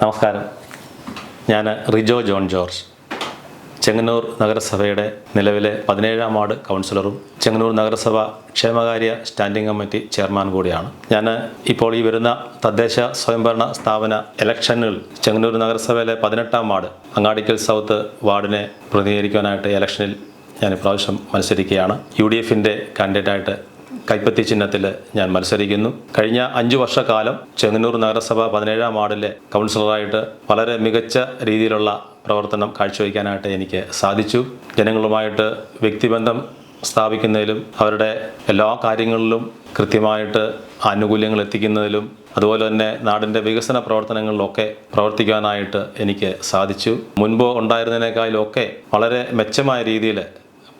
നമസ്കാരം. ഞാൻ Rijo John George. Chengannur നഗരസഭയുടെ നിലവിലെ പതിനേഴാം വാർഡ് കൗൺസിലറും ചെങ്ങന്നൂർ നഗരസഭ ക്ഷേമകാര്യ സ്റ്റാൻഡിംഗ് കമ്മിറ്റി ചെയർമാൻ കൂടിയാണ്. ഞാൻ ഇപ്പോൾ ഈ വരുന്ന തദ്ദേശ സ്വയംഭരണ സ്ഥാപന ഇലക്ഷനിൽ ചെങ്ങന്നൂർ നഗരസഭയിലെ പതിനെട്ടാം വാർഡ് അങ്ങാടിക്കൽ സൗത്ത് വാർഡിനെ പ്രതിനിധീകരിക്കാനായിട്ട് ഇലക്ഷനിൽ ഞാൻ ഇപ്രാവശ്യം മത്സരിക്കുകയാണ്. യു ഡി എഫിന്റെ കാൻഡിഡേറ്റായിട്ട് കൈപ്പത്തി ചിഹ്നത്തിൽ ഞാൻ മത്സരിക്കുന്നു. കഴിഞ്ഞ അഞ്ചു വർഷക്കാലം ചെങ്ങന്നൂർ നഗരസഭ പതിനേഴാം വാർഡിലെ കൗൺസിലറായിട്ട് വളരെ മികച്ച രീതിയിലുള്ള പ്രവർത്തനം കാഴ്ചവെക്കാനായിട്ട് എനിക്ക് സാധിച്ചു. ജനങ്ങളുമായിട്ട് വ്യക്തിബന്ധം സ്ഥാപിക്കുന്നതിലും അവരുടെ എല്ലാ കാര്യങ്ങളിലും കൃത്യമായിട്ട് ആനുകൂല്യങ്ങൾ എത്തിക്കുന്നതിലും അതുപോലെ തന്നെ നാടിന്റെ വികസന പ്രവർത്തനങ്ങളിലൊക്കെ പ്രവർത്തിക്കാനായിട്ട് എനിക്ക് സാധിച്ചു. മുൻപ് ഉണ്ടായിരുന്നതിനേക്കാളൊക്കെ വളരെ മെച്ചമായ രീതിയിൽ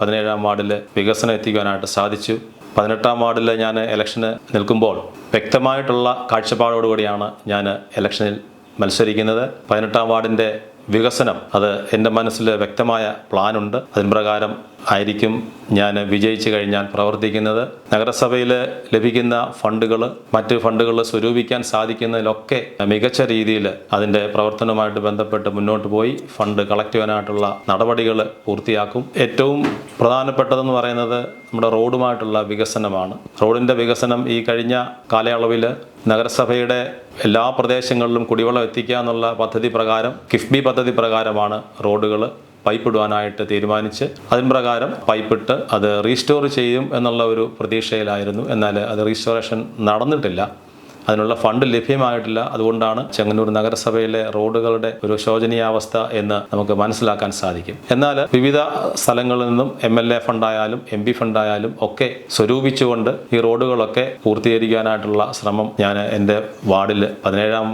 പതിനേഴാം വാർഡിൽ വികസനം എത്തിക്കാനായിട്ട് സാധിച്ചു. പതിനെട്ടാം വാർഡിൽ ഞാൻ ഇലക്ഷന് നിൽക്കുമ്പോൾ വ്യക്തമായിട്ടുള്ള കാഴ്ചപ്പാടോടുകൂടിയാണ് ഞാൻ ഇലക്ഷനിൽ മത്സരിക്കുന്നത്. പതിനെട്ടാം വാർഡിന്റെ വികസനം. അത് എന്റെ മനസ്സിൽ വ്യക്തമായ പ്ലാനുണ്ട്. അതിന് പ്രകാരം ആയിരിക്കും ഞാൻ വിജയിച്ചു കഴിഞ്ഞാൽ പ്രവർത്തിക്കുന്നത്. നഗരസഭയിൽ ലഭിക്കുന്ന ഫണ്ടുകൾ മറ്റ് ഫണ്ടുകൾ സ്വരൂപിക്കാൻ സാധിക്കുന്നതിലൊക്കെ മികച്ച രീതിയിൽ അതിന്റെ പ്രവർത്തനവുമായിട്ട് ബന്ധപ്പെട്ട് മുന്നോട്ട് പോയി ഫണ്ട് കളക്ട് ചെയ്യാനായിട്ടുള്ള നടപടികൾ പൂർത്തിയാക്കും. ഏറ്റവും പ്രധാനപ്പെട്ടതെന്ന് പറയുന്നത് നമ്മുടെ റോഡുമായിട്ടുള്ള വികസനമാണ്. റോഡിന്റെ വികസനം ഈ കഴിഞ്ഞ കാലയളവിൽ നഗരസഭയുടെ എല്ലാ പ്രദേശങ്ങളിലും കുടിവെള്ളം എത്തിക്കുക എന്നുള്ള പദ്ധതി പ്രകാരം കിഫ്ബി പദ്ധതി പ്രകാരമാണ് റോഡുകൾ പൈപ്പ് ഇടുവാനായിട്ട് തീരുമാനിച്ച് അതിന് പ്രകാരം പൈപ്പിട്ട് അത് റീസ്റ്റോർ ചെയ്യും എന്നുള്ള ഒരു പ്രതീക്ഷയിലായിരുന്നു. എന്നാൽ അത് റീസ്റ്റോറേഷൻ നടന്നിട്ടില്ല. അതിനുള്ള ഫണ്ട് ലഭ്യമായിട്ടില്ല. അതുകൊണ്ടാണ് ചെങ്ങന്നൂർ നഗരസഭയിലെ റോഡുകളുടെ ഒരു ശോചനീയാവസ്ഥ എന്ന് നമുക്ക് മനസ്സിലാക്കാൻ സാധിക്കും. എന്നാൽ വിവിധ സ്ഥലങ്ങളിൽ നിന്നും എം എൽ എ ഫണ്ടായാലും എം പി ഫണ്ടായാലും ഒക്കെ സ്വരൂപിച്ചുകൊണ്ട് ഈ റോഡുകളൊക്കെ പൂർത്തീകരിക്കാനായിട്ടുള്ള ശ്രമം ഞാൻ എന്റെ വാർഡിൽ പതിനേഴാം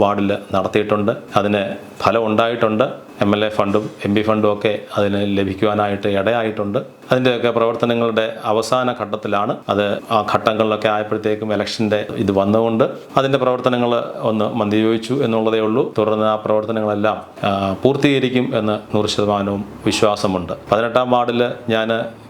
വാർഡിൽ നടത്തിയിട്ടുണ്ട്. അതിന് ഫലം ഉണ്ടായിട്ടുണ്ട്. എം എൽ എ ഫണ്ടും എം പി ഫണ്ടും ഒക്കെ അതിന് ലഭിക്കുവാനായിട്ട് ഇടയായിട്ടുണ്ട്. അതിന്റെയൊക്കെ പ്രവർത്തനങ്ങളുടെ അവസാന ഘട്ടത്തിലാണ് അത് ആ ഘട്ടങ്ങളിലൊക്കെ ആയപ്പോഴത്തേക്കും ഇലക്ഷന്റെ ഇത് വന്നുകൊണ്ട് അതിന്റെ പ്രവർത്തനങ്ങൾ ഒന്ന് മന്ദീഭവിച്ചു എന്നുള്ളതേ ഉള്ളൂ. തുടർന്ന് ആ പ്രവർത്തനങ്ങളെല്ലാം പൂർത്തീകരിക്കും എന്ന് നൂറ് ശതമാനവും വിശ്വാസമുണ്ട്. പതിനെട്ടാം വാർഡിൽ ഞാൻ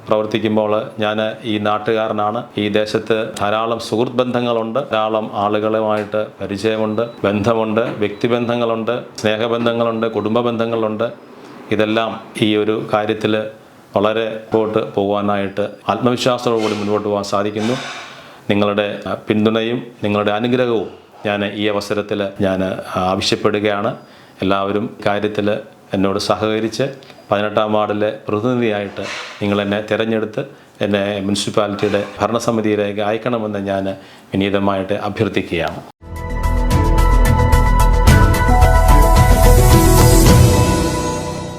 പ്രവർത്തിക്കുമ്പോൾ ഞാൻ ഈ നാട്ടുകാരനാണ്. ഈ ദേശത്ത് ധാരാളം സുഹൃത്ത് ബന്ധങ്ങളുണ്ട്. ധാരാളം ആളുകളുമായിട്ട് പരിചയമുണ്ട് ബന്ധമുണ്ട് വ്യക്തിബന്ധങ്ങളുണ്ട് സ്നേഹബന്ധങ്ങളുണ്ട് കുടുംബ ബന്ധങ്ങളുണ്ട് ഇതെല്ലാം ഈ ഒരു കാര്യത്തിൽ വളരെ മുമ്പോട്ട് പോകാനായിട്ട് ആത്മവിശ്വാസത്തോടുകൂടി മുന്നോട്ട് പോകാൻ സാധിക്കുന്നു. നിങ്ങളുടെ പിന്തുണയും നിങ്ങളുടെ അനുഗ്രഹവും ഞാൻ ഈ അവസരത്തിൽ ഞാൻ ആവശ്യപ്പെടുകയാണ്. എല്ലാവരും കാര്യത്തിൽ എന്നോട് സഹകരിച്ച് പതിനെട്ടാം വാർഡിലെ പ്രതിനിധിയായിട്ട് നിങ്ങൾ എന്നെ തിരഞ്ഞെടുത്ത് എന്നെ മുനിസിപ്പാലിറ്റിയുടെ ഭരണസമിതിയിലേക്ക് അയക്കണമെന്ന് ഞാൻ വിനീതമായിട്ട് അഭ്യർത്ഥിക്കുകയാണ്.